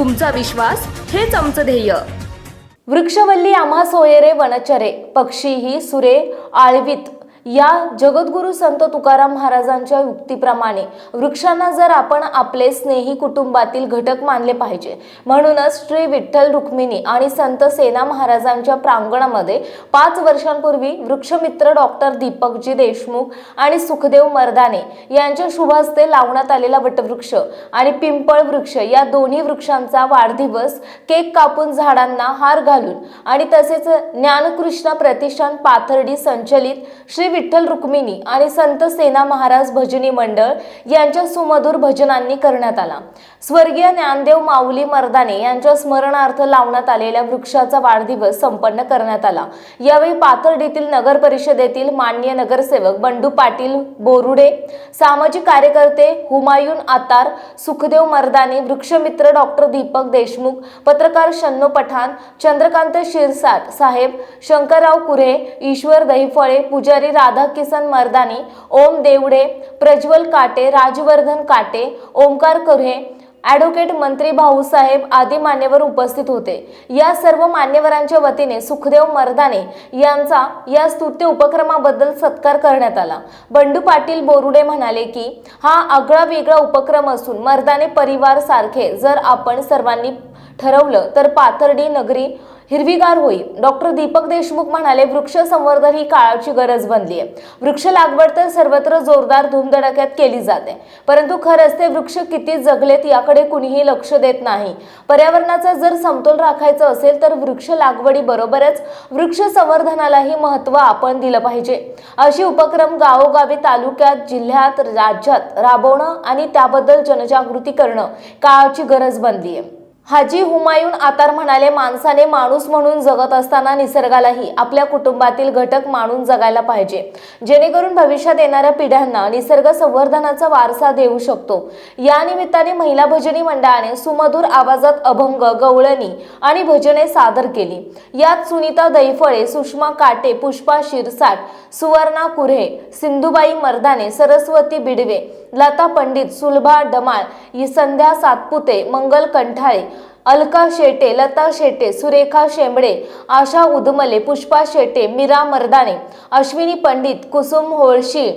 तुमचा विश्वास हेच आमचं ध्येय. वृक्षवल्ली आम्हा सोयरे वनचरे पक्षीही सुरे आळवीत या जगद्गुरु संत तुकाराम महाराजांच्या युक्तीप्रमाणे वृक्षांना जर आपण आपले स्नेही कुटुंबातील घटक मानले पाहिजे म्हणूनच श्री विठ्ठल रुक्मिणी आणि संत सेना महाराजांच्या प्रांगणामध्ये पाच वर्षांपूर्वी वृक्षमित्र डॉक्टर दीपकजी देशमुख आणि सुखदेव मर्दाने यांच्या शुभ हस्ते लावण्यात आलेला वटवृक्ष आणि पिंपळ वृक्ष या दोन्ही वृक्षांचा वाढदिवस केक कापून झाडांना हार घालून आणि तसेच ज्ञानकृष्ण प्रतिष्ठान पाथर्डी संचलित श्री विठ्ठल रुक्मिणी आणि संत सेना महाराज भजनी मंडळ यांच्या सुमधुर भजनांनी करण्यात आला. स्वर्गीय ज्ञानदेव माऊली मर्दाने यांच्या स्मरणार्थ लावण्यात आलेल्या वृक्षाचा वाढदिवस संपन्न करण्यात आला. यावेळी पाथर्डीतील नगर परिषदेतील मान्य नगरसेवक बंडू पाटील बोरुडे सामाजिक कार्यकर्ते हुमायून आतार सुखदेव मर्दाने वृक्षमित्र डॉक्टर दीपक देशमुख पत्रकार शन्नो पठाण चंद्रकांत शिरसाट साहेब शंकरराव कुरे ईश्वर दहिफळे पुजारी राधाकिसन मर्दानी ओम देवडे प्रज्वल काटे राजवर्धन काटे ओमकार कुऱ्हे ॲडव्होकेट मंत्री भाऊसाहेब आदी मान्यवर उपस्थित होते. या सर्व मान्यवरांच्या वतीने सुखदेव मर्दाने यांचा या स्तुत्य उपक्रमाबद्दल सत्कार करण्यात आला. बंडू पाटील बोरुडे म्हणाले की हा आगळा वेगळा उपक्रम असून मर्दाने परिवार सारखे जर आपण सर्वांनी ठरवलं तर पाथर्डी नगरी हिरवीगार होईल. डॉक्टर दीपक देशमुख म्हणाले वृक्ष संवर्धन ही काळाची गरज बनली आहे. वृक्ष लागवड तर सर्वत्र जोरदार धूमधडाक्यात केली जाते. परंतु खरंच ते वृक्ष किती जगलेत याकडे कुणीही लक्ष देत नाही. पर्यावरणाचा जर समतोल राखायचा असेल तर वृक्ष लागवडी बरोबरच वृक्ष संवर्धनालाही महत्त्व आपण दिलं पाहिजे. अशी उपक्रम गावोगावी तालुक्यात जिल्ह्यात राज्यात राबवणं आणि त्याबद्दल जनजागृती करणं काळाची गरज बनली आहे. हाजी हुमायून आतार म्हणाले माणसाने माणूस म्हणून जगत असताना निसर्गालाही आपल्या कुटुंबातील घटक मानून जगायला पाहिजे. जेणेकरून भविष्यात येणाऱ्या पिढ्यांना निसर्ग संवर्धनाचा वारसा देऊ शकतो. या निमित्ताने महिला भजनी मंडळाने सुमधुर आवाजात अभंग गवळणी आणि भजने सादर केली. यात सुनीता दैफळे सुषमा काटे पुष्पा शिरसाट सुवर्णा कुऱ्हे सिंधुबाई मर्दाने सरस्वती बिडवे लता पंडित सुलभा डमाळ संध्या सातपुते मंगल कंठाळे अलका शेटे लता शेटे सुरेखा शेंबडे आशा उदमले पुष्पा शेटे मीरा मर्दाने अश्विनी पंडित कुसुम होळशी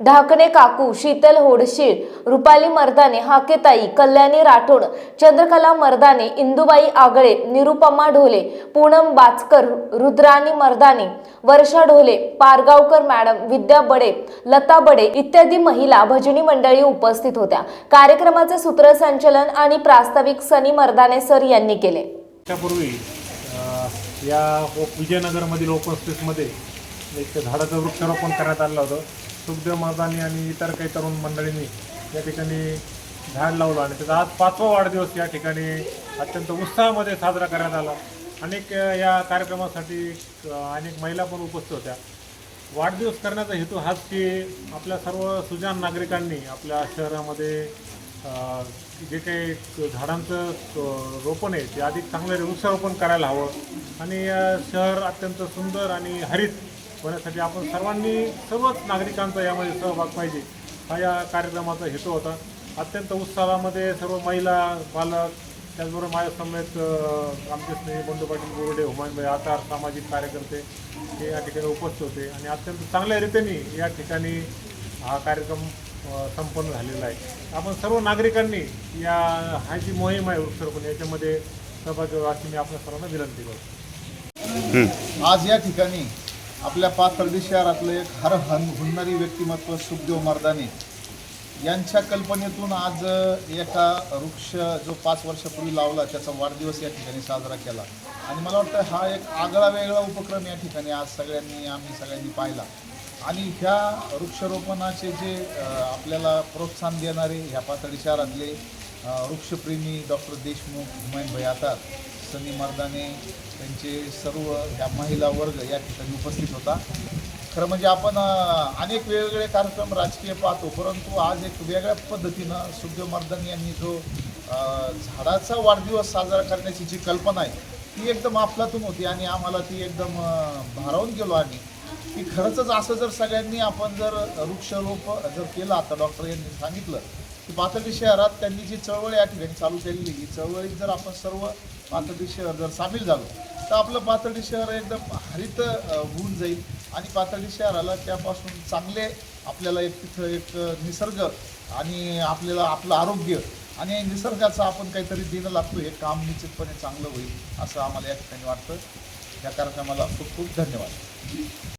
ढाकणे काकू शीतल होडशीळ रुपाली मर्दाने हाकेताई कल्याणी राठोड चंद्रकला मर्दाने इंदुबाई आगळे निरुपमा ढोले पूनम बाचकर रुद्राणी मर्दाने वर्षा ढोले पारगावकर मॅडम विद्या बडे लता बडे इत्यादी महिला भजनी मंडळी उपस्थित होत्या. कार्यक्रमाचे सूत्रसंचलन आणि प्रास्ताविक सनी मर्दाने सर यांनी केले. त्यापूर्वी या विजयनगरमधील ओपन स्पेसमध्ये एक झाडाचं वृक्षारोपण करण्यात आलं होतं. सुखदेव महाराजांनी आणि इतर काही तरुण मंडळींनी या ठिकाणी झाड लावलं आणि त्याचा आज पाचवा वाढदिवस या ठिकाणी अत्यंत उत्साहामध्ये साजरा करण्यात आला. अनेक या कार्यक्रमासाठी अनेक महिला पण उपस्थित होत्या. वाढदिवस करण्याचा हेतू हाच की आपल्या सर्व सुजान नागरिकांनी आपल्या शहरामध्ये जे काही झाडांचं रोपण आहे ते अधिक चांगलं वृक्षारोपण करायला हवं. आणि शहर अत्यंत सुंदर आणि हरित होण्यासाठी आपण सर्वांनी सर्वच नागरिकांचा यामध्ये सहभाग पाहिजे. हा या कार्यक्रमाचा हेतू होता. अत्यंत उत्साहामध्ये सर्व महिला बालक त्याचबरोबर माझ्या समेत आमचे स्नेही बंधू पाटील बोर्डे हुमायनभाई आतार सामाजिक कार्यकर्ते हे या ठिकाणी उपस्थित होते आणि अत्यंत चांगल्या रीतीने या ठिकाणी हा कार्यक्रम संपन्न झालेला आहे. आपण सर्व नागरिकांनी या हा जी मोहीम आहे वृक्षारोपण याच्यामध्ये सहभागी व्हावी मी आपल्या सर्वांना विनंती करतो. आज या ठिकाणी आपल्या पाथर्डी शहरातलं एक हर हन हुन्नरी व्यक्तिमत्व सुखदेव मर्दाने यांच्या कल्पनेतून आज एका वृक्ष जो पाच वर्षापूर्वी लावला त्याचा वाढदिवस या ठिकाणी साजरा केला. आणि मला वाटतं हा एक आगळा वेगळा उपक्रम या ठिकाणी आज सगळ्यांनी आम्ही सगळ्यांनी पाहिला. आणि ह्या वृक्षारोपणाचे जे आपल्याला प्रोत्साहन देणारे ह्या पाथर्डी शहरातले वृक्षप्रेमी डॉक्टर देशमुख हुमायूनभाई आतार सनी मर्दाने त्यांचे सर्व ह्या महिला वर्ग या ठिकाणी उपस्थित होता. खरं म्हणजे आपण अनेक वेगवेगळे कार्यक्रम राजकीय पाहतो परंतु आज एक वेगळ्या पद्धतीनं सुखदेव मर्दान यांनी जो झाडाचा वाढदिवस साजरा करण्याची जी कल्पना आहे ती एकदम अफलातून होती आणि आम्हाला ती एकदम भारावून गेलो आम्ही. की खरंच असं जर सगळ्यांनी आपण जर वृक्षरोप जर केला आता डॉक्टर यांनी सांगितलं की पाथर्डी शहरात त्यांनी जी चळवळ या ठिकाणी चालू केलेली ही चळवळीत जर आपण सर्व पाथर्डी शहर जर सामील झालो तर आपलं पाथर्डी शहर एकदम हरित होऊन जाईल. आणि पाथर्डी शहराला त्यापासून चांगले आपल्याला एक तिथं एक निसर्ग आणि आपल्याला आपलं आरोग्य आणि निसर्गाचं आपण काहीतरी देणं लागतो हे काम निश्चितपणे चांगलं होईल असं आम्हाला या ठिकाणी वाटतं. या कार्यक्रमाला खूप खूप धन्यवाद.